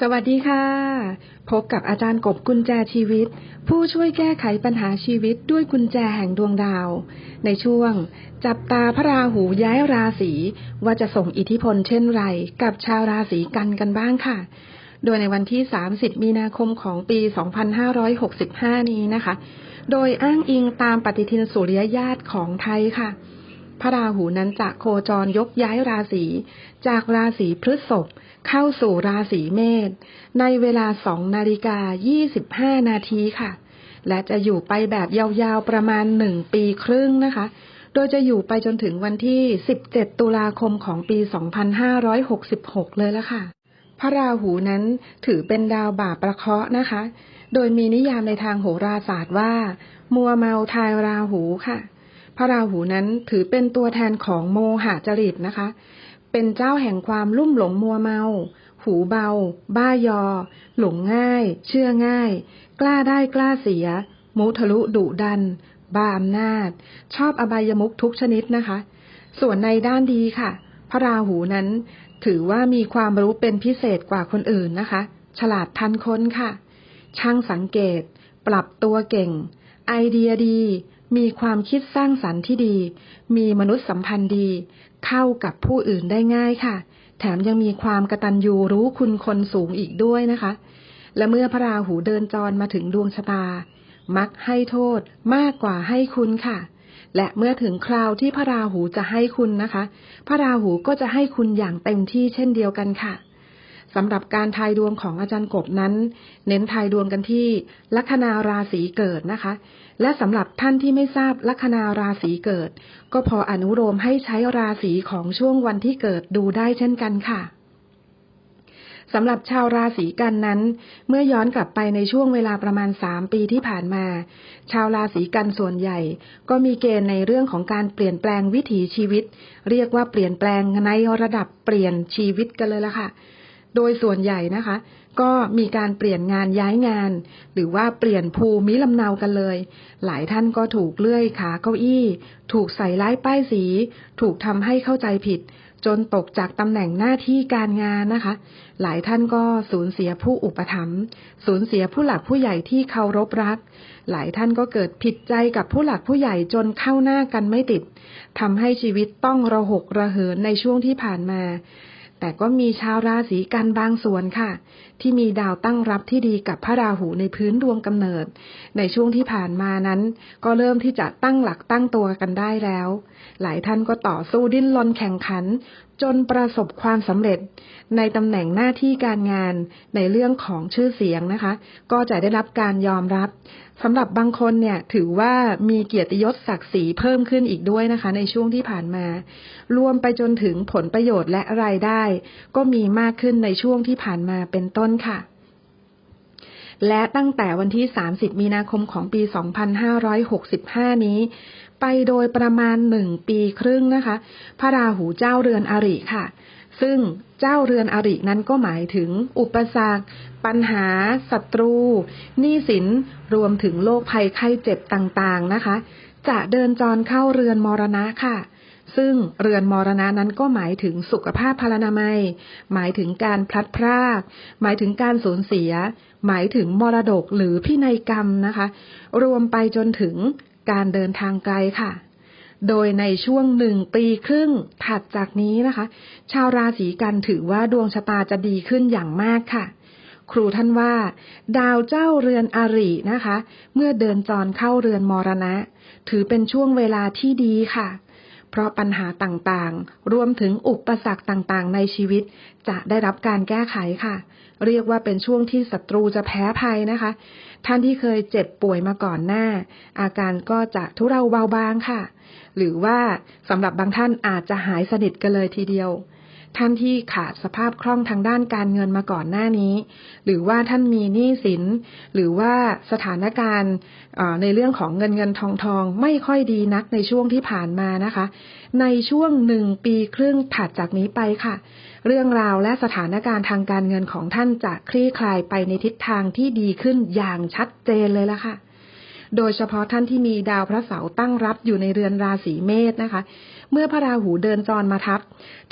สวัสดีค่ะ พบกับอาจารย์กบกุญแจชีวิต ผู้ช่วยแก้ไขปัญหาชีวิตด้วยกุญแจแห่งดวงดาว ในช่วง จับตาพระราหูย้ายราศีว่าจะส่งอิทธิพลเช่นไร กับชาวราศีกันกันบ้างค่ะ โดยในวันที่ 30 มีนาคมของปี 2565 นี้นะคะ โดยอ้างอิงตามปฏิทินสุริยญาตของไทยค่ะ พระราหูนั้นจะโคจรยกย้ายราศีจากราศีพฤษภเข้าสู่ราศีเมษในเวลาสองนาฬิกา25นาทีค่ะ และจะอยู่ไปแบบยาวๆประมาณหนึ่งปีครึ่งนะคะ โดยจะอยู่ไปจนถึงวันที่17ตุลาคมของปี2566เลยละค่ะ พระราหูนั้นถือเป็นดาวบาปประเคราะห์นะคะ โดยมีนิยามในทางโหราศาสตร์ว่า มัวเมาทายราหูค่ะ พระราหูนั้นถือเป็นตัวแทนของโมหะจริตนะคะ เป็นเจ้าแห่งความลุ่มหลงมัวเมา หูเบา บ้ายอ หลงง่าย เชื่อง่าย กล้าได้กล้าเสีย มุทะลุดุดัน บ้าอำนาจ ชอบอบายมุขทุกชนิดนะคะ ส่วนในด้านดีค่ะ พระราหูนั้น ถือว่ามีความรู้เป็นพิเศษกว่าคนอื่นนะคะ ฉลาดทันค้นค่ะ ช่างสังเกต ปรับตัวเก่ง ไอเดียดี มีความคิดสร้างสรรค์ที่ดี มีมนุษยสัมพันธ์ดี เข้ากับผู้อื่นได้ง่ายค่ะ แถมยังมีความกระตัญญูรู้คุณคนสูงอีกด้วยนะคะ และเมื่อพระราหูเดินจรมาถึงดวงชะตา มักให้โทษมากกว่าให้คุณค่ะ และเมื่อถึงคราวที่พระราหูจะให้คุณนะคะ พระราหูก็จะให้คุณอย่างเต็มที่เช่นเดียวกันค่ะ สำหรับการทายดวงของอาจารย์กบนั้น เน้นทายดวงกันที่ลัคนาราศีเกิดนะคะ และสำหรับท่านที่ไม่ทราบลัคนาราศีเกิด ก็พออนุโลมให้ใช้ราศีของช่วงวันที่เกิดดูได้เช่นกันค่ะสำหรับชาวราศีกันนั้น เมื่อย้อนกลับไปในช่วงเวลาประมาณสามปีที่ผ่านมา ชาวราศีกันส่วนใหญ่ ก็มีเกณฑ์ในเรื่องของการเปลี่ยนแปลงวิถีชีวิต เรียกว่าเปลี่ยนแปลงในระดับเปลี่ยนชีวิตกันเลยละค่ะ โดยส่วนใหญ่นะคะ ก็มีการเปลี่ยนงานย้ายงาน หรือว่าเปลี่ยนภูมิลำเนากันเลย หลายท่านก็ถูกเลื่อยขาเก้าอี้ ถูกใส่ร้ายป้ายสี ถูกทำให้เข้าใจผิด จนตกจากตำแหน่งหน้าที่การงานนะคะ หลายท่านก็สูญเสียผู้อุปถัมภ์สูญเสียผู้หลักผู้ใหญ่ที่เคารพรัก หลายท่านก็เกิดผิดใจกับผู้หลักผู้ใหญ่จนเข้าหน้ากันไม่ติดทำให้ชีวิตต้องระหกระเหินในช่วงที่ผ่านมา แต่ก็มีชาวราศีกันบางส่วนค่ะ ที่มีดาวตั้งรับที่ดีกับพระราหูในพื้นดวงกำเนิด ในช่วงที่ผ่านมานั้น ก็เริ่มที่จะตั้งหลักตั้งตัวกันได้แล้ว หลายท่านก็ต่อสู้ดิ้นรนแข่งขัน จนประสบความสำเร็จในตำแหน่งหน้าที่การงานในเรื่องของชื่อเสียงนะคะ ก็จะได้รับการยอมรับสำหรับบางคนเนี่ยถือว่ามีเกียรติยศศักดิ์ศรีเพิ่มขึ้นอีกด้วยนะคะ ในช่วงที่ผ่านมา รวมไปจนถึงผลประโยชน์และรายได้ ก็มีมากขึ้นในช่วงที่ผ่านมาเป็นต้นค่ะและตั้งแต่วันที่ 30 มีนาคมของปี 2565 นี้ ไปโดยประมาณหนึ่งปีครึ่งนะคะ พระราหูเจ้าเรือนอริค่ะ ซึ่งเจ้าเรือนอรินั้นก็หมายถึง อุปสรรค ปัญหาศัตรูหนี้สินรวมถึงโรคภัยไข้เจ็บต่างๆนะคะ จะเดินจรเข้าเรือนมรณะค่ะซึ่งเรือนมรณะนั้นก็หมายถึงสุขภาพพลานามัย หมายถึงการพลัดพราก หมายถึงการสูญเสีย หมายถึงมรดกหรือพินัยกรรมนะคะ รวมไปจนถึง การเดินทางไกลค่ะ โดยในช่วงหนึ่งปีครึ่งถัดจากนี้นะคะ ชาวราศีกันถือว่าดวงชะตาจะดีขึ้นอย่างมากค่ะ ครูท่านว่า ดาวเจ้าเรือนอรินะคะ เมื่อเดินจรเข้าเรือนมรณะ ถือเป็นช่วงเวลาที่ดีค่ะ เพราะปัญหาต่างๆ รวมถึงอุปสรรคต่างๆ ในชีวิต จะได้รับการแก้ไขค่ะ เรียกว่าเป็นช่วงที่ศัตรูจะแพ้ภัยนะคะ ท่านที่เคยเจ็บป่วยมาก่อนหน้า อาการก็จะทุเราเบาบางค่ะ หรือว่าสำหรับบางท่านอาจจะหายสนิทกันเลยทีเดียว ท่านที่ขาดสภาพคล่องทางด้านการเงินมาก่อนหน้านี้ หรือว่าท่านมีหนี้สิน หรือว่าสถานการณ์ในเรื่องของเงินเงินทองทองไม่ค่อยดีนักในช่วงที่ผ่านมานะคะ ในช่วงหนึ่งปีครึ่งถัดจากนี้ไปค่ะ เรื่องราวและสถานการณ์ทางการเงินของท่านจะคลี่คลายไปในทิศทางที่ดีขึ้นอย่างชัดเจนเลยละค่ะ โดยเฉพาะท่านที่มีดาวพระเสาร์ตั้งรับอยู่ในเรือนราศีเมษนะคะ เมื่อพระราหูเดินจรมาทับ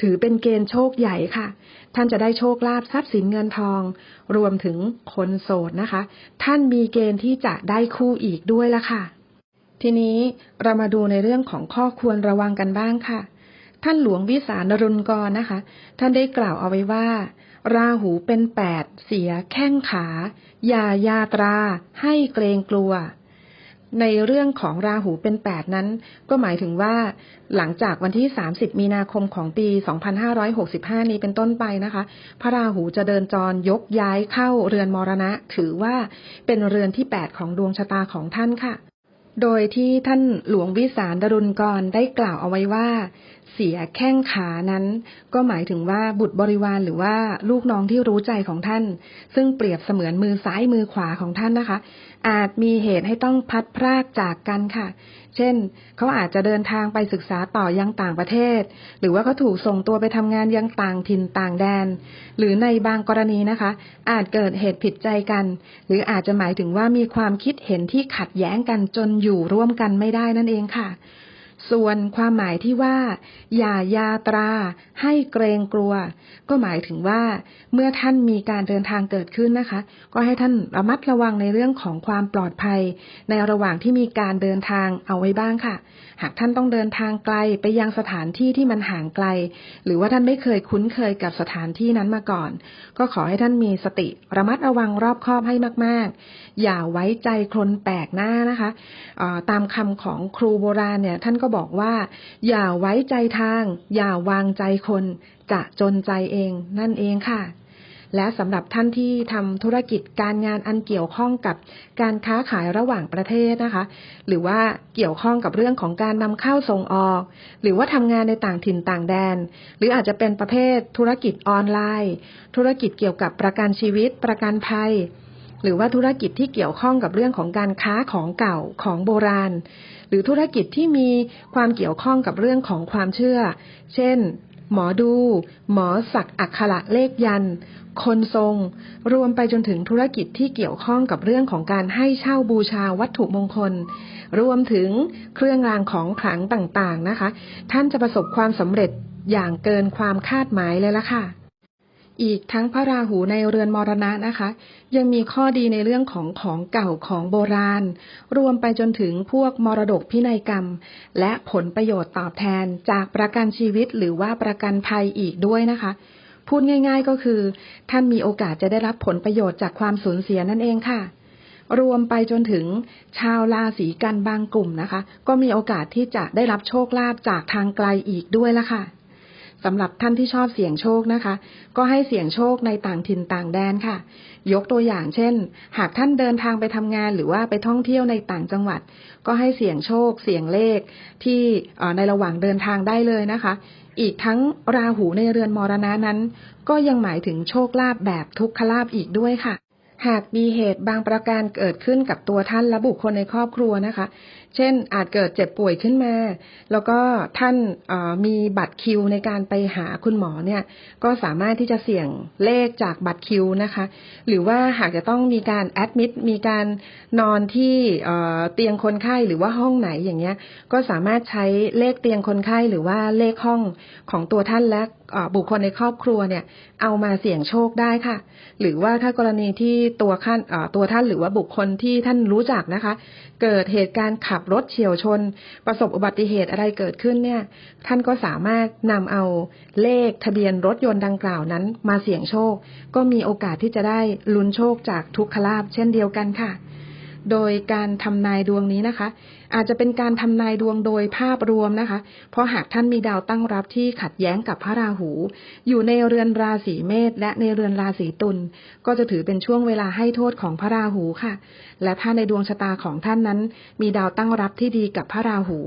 ถือเป็นเกณฑ์โชคใหญ่ค่ะ ท่านจะได้โชคลาภทรัพย์สินเงินทอง รวมถึงคนโสดนะคะ ท่านมีเกณฑ์ที่จะได้คู่อีกด้วยละค่ะ ทีนี้เรามาดูในเรื่องของข้อควรระวังกันบ้างค่ะ ท่านหลวงวิสารนรุณกรนะคะ ท่านได้กล่าวเอาไว้ว่าราหูเป็นแปดเสียแข้งขา อย่ายาตรา ให้เกรงกลัว ในเรื่องของราหูเป็นแปดนั้น ก็หมายถึงว่า หลังจากวันที่ 30 มีนาคมของปี 2565 นี้เป็นต้นไปนะคะ พระราหูจะเดินจรยกย้ายเข้าเรือนมรณะ ถือว่าเป็นเรือนที่ 8 ของดวงชะตาของท่านค่ะ โดยที่ท่านหลวงวิสารดรุณกรได้กล่าวเอาไว้ว่าเสียแข้งขานั้น ก็หมายถึงว่าบุตรบริวารหรือว่าลูกน้องที่รู้ใจของท่าน ซึ่งเปรียบเสมือนมือซ้ายมือขวาของท่านนะคะ อาจมีเหตุให้ต้องพัดพรากจากกันค่ะ เช่น เขาอาจจะเดินทางไปศึกษาต่อยังต่างประเทศ หรือว่าเขาถูกส่งตัวไปทำงานยังต่างถิ่นต่างแดน หรือในบางกรณีนะคะ อาจเกิดเหตุผิดใจกัน หรืออาจจะหมายถึงว่ามีความคิดเห็นที่ขัดแย้งกันจนอยู่ร่วมกันไม่ได้นั่นเองค่ะ ส่วนความหมายที่ว่า อย่ายาตรา ให้เกรงกลัว ก็หมายถึงว่า เมื่อท่านมีการเดินทางเกิดขึ้นนะคะ ก็ให้ท่านระมัดระวังในเรื่องของความปลอดภัย ในระหว่างที่มีการเดินทางเอาไว้บ้างค่ะ หากท่านต้องเดินทางไกลไปยังสถานที่ที่มันห่างไกล หรือว่าท่านไม่เคยคุ้นเคยกับสถานที่นั้นมาก่อน ก็ขอให้ท่านมีสติระมัดระวังรอบคอบให้มาก ๆ อย่าไว้ใจคนแปลกหน้านะคะออตามคำของครูโบราณเนี่ยท่านกก็บอกว่า อย่าไว้ใจทาง อย่าวางใจคน จะจนใจเองนั่นเองค่ะ และสำหรับท่านที่ทำธุรกิจการงานอันเกี่ยวข้องกับการค้าขายระหว่างประเทศนะคะ หรือว่าเกี่ยวข้องกับเรื่องของการนำเข้าส่งออก หรือว่าทำงานในต่างถิ่นต่างแดน หรืออาจจะเป็นประเภทธุรกิจออนไลน์ ธุรกิจเกี่ยวกับประกันชีวิต ประกันภัย หรือว่าธุรกิจที่เกี่ยวข้องกับเรื่องของการค้าของเก่าของโบราณ หรือธุรกิจที่มีความเกี่ยวข้องกับเรื่องของความเชื่อ เช่น หมอดู หมอสักอักขระเลขยัน คนทรง รวมไปจนถึงธุรกิจที่เกี่ยวข้องกับเรื่องของการให้เช่าบูชาวัตถุมงคล รวมถึงเครื่องรางของขลังต่างๆนะคะ ท่านจะประสบความสำเร็จอย่างเกินความคาดหมายเลยละค่ะ อีกทั้งพระราหูในเรือนมรณะนะคะ ยังมีข้อดีในเรื่องของของเก่าของโบราณ รวมไปจนถึงพวกมรดกพินัยกรรม และผลประโยชน์ตอบแทนจากประกันชีวิตหรือว่าประกันภัยอีกด้วยนะคะ พูดง่าย ๆก็คือ ท่านมีโอกาสจะได้รับผลประโยชน์จากความสูญเสียนั่นเองค่ะรวมไปจนถึงชาวราศีกันบางกลุ่มนะคะ ก็มีโอกาสที่จะได้รับโชคลาภจากทางไกลอีกด้วยละค่ะ สำหรับท่านที่ชอบเสี่ยงโชคนะคะ ก็ให้เสี่ยงโชคในต่างถิ่นต่างแดนค่ะ ยกตัวอย่างเช่น หากท่านเดินทางไปทำงานหรือว่าไปท่องเที่ยวในต่างจังหวัด ก็ให้เสี่ยงโชค เสี่ยงเลขที่ในระหว่างเดินทางได้เลยนะคะ อีกทั้งราหูในเรือนมรณะนั้น ก็ยังหมายถึงโชคลาภแบบทุกขลาภอีกด้วยค่ะหากมีเหตุบางประการเกิดขึ้นกับตัวท่านและบุคคลในครอบครัวนะคะ เช่นอาจเกิดเจ็บป่วยขึ้นมา แล้วก็ท่านมีบัตรคิวในการไปหาคุณหมอเนี่ย ก็สามารถที่จะเสี่ยงเลขจากบัตรคิวนะคะ หรือว่าหากจะต้องมีการแอดมิดมีการนอนที่เตียงคนไข้หรือว่าห้องไหนอย่างเงี้ย ก็สามารถใช้เลขเตียงคนไข้หรือว่าเลขห้องของตัวท่านและบุคคลในครอบครัวเนี่ย เอามาเสี่ยงโชคได้ค่ะ หรือว่าถ้ากรณีที่ตัวท่านตัวท่านหรือว่าบุคคลที่ท่านรู้จักนะคะ เกิดเหตุการณ์ขับรถเฉียวชน ประสบอุบัติเหตุอะไรเกิดขึ้นเนี่ย ท่านก็สามารถนำเอาเลขทะเบียนรถยนต์ดังกล่าวนั้น มาเสี่ยงโชค ก็มีโอกาสที่จะได้ลุ้นโชคจากทุกขลาบเช่นเดียวกันค่ะ โดยการทำนายดวงนี้นะคะ อาจจะเป็นการทำนายดวงโดยภาพรวมนะคะ เพราะหากท่านมีดาวตั้งรับที่ขัดแย้งกับพระราหู อยู่ในเรือนราศีเมษและในเรือนราศีตุลก็จะถือเป็นช่วงเวลาให้โทษของพระราหูค่ะ และถ้าในดวงชะตาของท่านนั้น มีดาวตั้งรับที่ดีกับพระราหู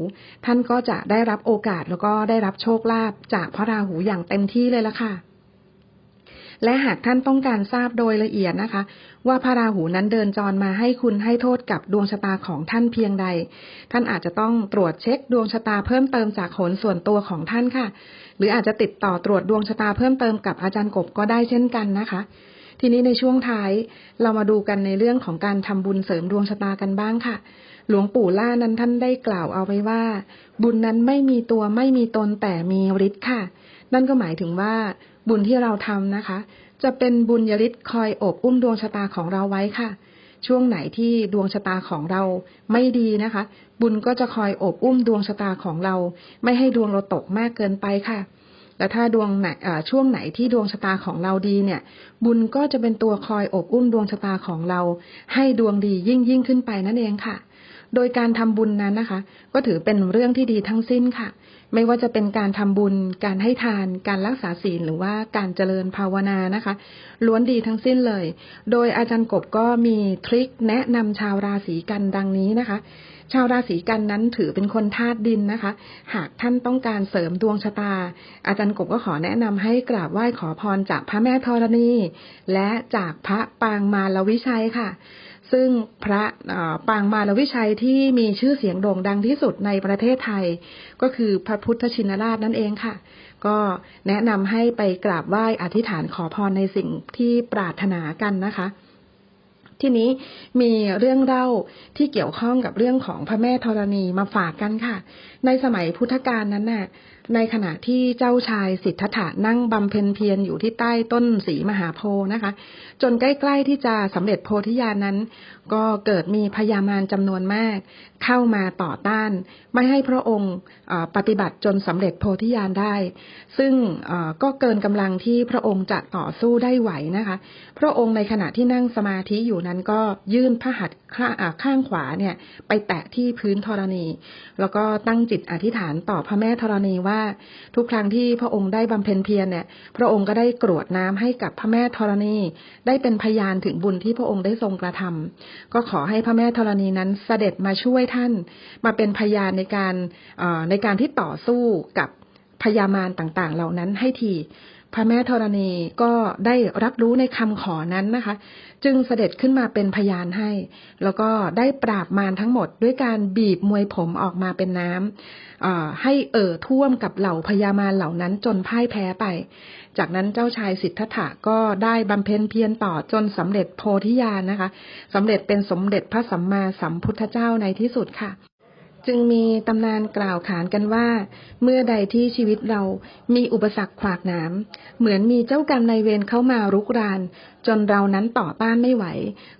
ท่านก็จะได้รับโอกาสแล้วก็ได้รับโชคลาภจากพระราหูอย่างเต็มที่เลยละค่ะ และหากท่านต้องการทราบโดยละเอียดนะคะ ว่าพระราหูนั้นเดินจรมาให้คุณให้โทษกับดวงชะตาของท่านเพียงใด ท่านอาจจะต้องตรวจเช็คดวงชะตาเพิ่มเติมจากโหนส่วนตัวของท่านค่ะ หรืออาจจะติดต่อตรวจดวงชะตาเพิ่มเติมกับอาจารย์กบก็ได้เช่นกันนะคะ ทีนี้ในช่วงท้ายเรามาดูกันในเรื่องของการทำบุญเสริมดวงชะตากันบ้างค่ะหลวงปู่ล่านั้นท่านได้กล่าวเอาไว้ว่า บุญนั้นไม่มีตัวไม่มีตนแต่มีฤทธิ์ค่ะ นั่นก็หมายถึงว่า บุญที่เราทำนะคะ จะเป็นบุญยฤทธิ์คอยอบอุ้มดวงชะตาของเราไว้ค่ะ ช่วงไหนที่ดวงชะตาของเราไม่ดีนะคะ บุญก็จะคอยอบอุ้มดวงชะตาของเรา ไม่ให้ดวงเราตกมากเกินไปค่ะและถ้าดวงไหนช่วงไหนที่ดวงชะตาของเราดีเนี่ย บุญก็จะเป็นตัวคอยอบอุ้มดวงชะตาของเรา ให้ดวงดียิ่งยิ่งขึ้นไปนั่นเองค่ะ โดยการทำบุญนั้นนะคะ ก็ถือเป็นเรื่องที่ดีทั้งสิ้นค่ะ ไม่ว่าจะเป็นการทำบุญ การให้ทาน การรักษาศีล หรือว่าการเจริญภาวนานะคะ ล้วนดีทั้งสิ้นเลย โดยอาจารย์กบก็มีทริคแนะนำชาวราศีกันดังนี้นะคะชาวราศีกันนั้นถือเป็นคนธาตุดินนะคะ หากท่านต้องการเสริมดวงชะตา อาจารย์กบก็ขอแนะนำให้กราบไหว้ขอพรจากพระแม่ธรณี และจากพระปางมาลวิชัยค่ะ ซึ่งพระปางมาลวิชัยที่มีชื่อเสียงโด่งดังที่สุดในประเทศไทย ก็คือพระพุทธชินราชนั่นเองค่ะ ก็แนะนำให้ไปกราบไหว้อธิษฐานขอพรในสิ่งที่ปรารถนากันนะคะทีนี้มีเรื่องเล่าที่เกี่ยวข้องกับเรื่องของพระแม่ธรณีมาฝากกันค่ะ ในสมัยพุทธกาลนั้นน่ะ ในขณะที่เจ้าชายสิทธัตถะนั่งบำเพ็ญเพียรอยู่ที่ใต้ต้นสีมหาโพนะคะ จนใกล้ๆที่จะสำเร็จโพธิญาณนั้น ก็เกิดมีพญามารจำนวนมาก เข้ามาต่อต้าน ไม่ให้พระองค์ปฏิบัติจนสำเร็จโพธิญาณได้ ซึ่งก็เกินกำลังที่พระองค์จะต่อสู้ได้ไหวนะคะ พระองค์ในขณะที่นั่งสมาธิอยู่นั้นก็ยื่นพระหัตถ์ข้าข้างขวาเนี่ย ไปแตะที่พื้นธรณี แล้วก็ตั้งจิตอธิษฐานต่อพระแม่ธรณีว่า ทุกครั้งที่พระองค์ได้บำเพ็ญเพียรเนี่ย พระองค์ก็ได้กรวดน้ำให้กับพระแม่ธรณี ได้เป็นพยานถึงบุญที่พระองค์ได้ทรงกระทำก็ขอให้พระแม่ธรณีนั้นเสด็จมาช่วยท่าน มาเป็นพยานในการในการที่ต่อสู้กับพญามารต่างๆ เหล่านั้นให้ที พระแม่ธรณีก็ได้รับรู้ในคำขอนั้นนะคะ จึงเสด็จขึ้นมาเป็นพยานให้ แล้วก็ได้ปราบมารทั้งหมดด้วยการบีบมวยผมออกมาเป็นน้ำให้เอ่อท่วมกับเหล่าพญามารเหล่านั้นจนพ่ายแพ้ไป จากนั้นเจ้าชายสิทธัตถะก็ได้บำเพ็ญเพียรต่อจนสำเร็จโพธิญาณนะคะสำเร็จเป็นสมเด็จพระสัมมาสัมพุทธเจ้าในที่สุดค่ะ จึงมีตำนานกล่าวขานกันว่า เมื่อใดที่ชีวิตเรามีอุปสรรคขวากหนาม เหมือนมีเจ้ากรรมนายเวรเข้ามารุกราน จนเรานั้นต่อต้านไม่ไหว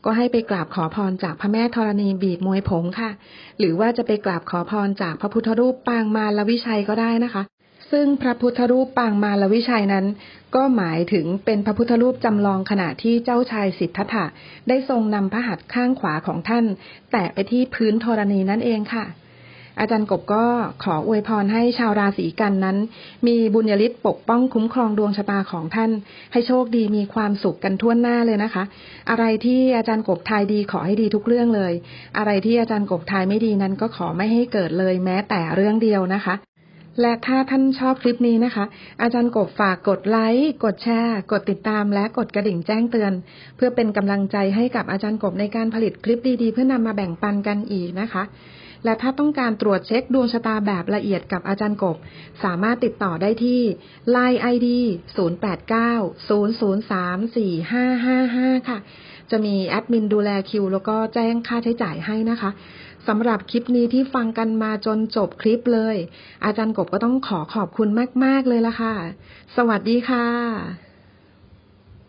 ก็ให้ไปกราบขอพรจากพระแม่ธรณีบีบมวยผมค่ะ หรือว่าจะไปกราบขอพรจากพระพุทธรูปปางมาลวิชัยก็ได้นะคะซึ่งพระพุทธรูปปางมาลวิชัยนั้น ก็หมายถึงเป็นพระพุทธรูปจำลองขณะที่เจ้าชายสิทธัตถะได้ทรงนำพระหัตถ์ข้างขวาของท่าน แตะไปที่พื้นธรณีนั่นเองค่ะ อาจารย์กบก็ขออวยพรให้ชาวราศีกันนั้น มีบุญญาฤทธิ์ปกป้องคุ้มครองดวงชะตาของท่าน ให้โชคดีมีความสุขกันทั่วหน้าเลยนะคะ อะไรที่อาจารย์กบทายดีขอให้ดีทุกเรื่องเลย อะไรที่อาจารย์กบทายไม่ดีนั้นก็ขอไม่ให้เกิดเลยแม้แต่เรื่องเดียวนะคะ และถ้าท่านชอบคลิปนี้นะคะ อาจารย์กบฝากกดไลค์ กดแชร์ กดติดตาม และกดกระดิ่งแจ้งเตือน เพื่อเป็นกำลังใจให้กับอาจารย์กบในการผลิตคลิปดีๆ เพื่อนำมาแบ่งปันกันอีกนะคะ และถ้าต้องการตรวจเช็คดวงชะตาแบบละเอียดกับอาจารย์กบ สามารถติดต่อได้ที่ Line ID 0890034555 ค่ะ จะมีแอดมินดูแลคิว แล้วก็แจ้งค่าใช้จ่ายให้นะคะ สำหรับคลิปนี้ที่ฟังกันมาจนจบคลิปเลย อาจารย์กบก็ต้องขอขอบคุณมาก ๆ เลยละค่ะ สวัสดีค่ะ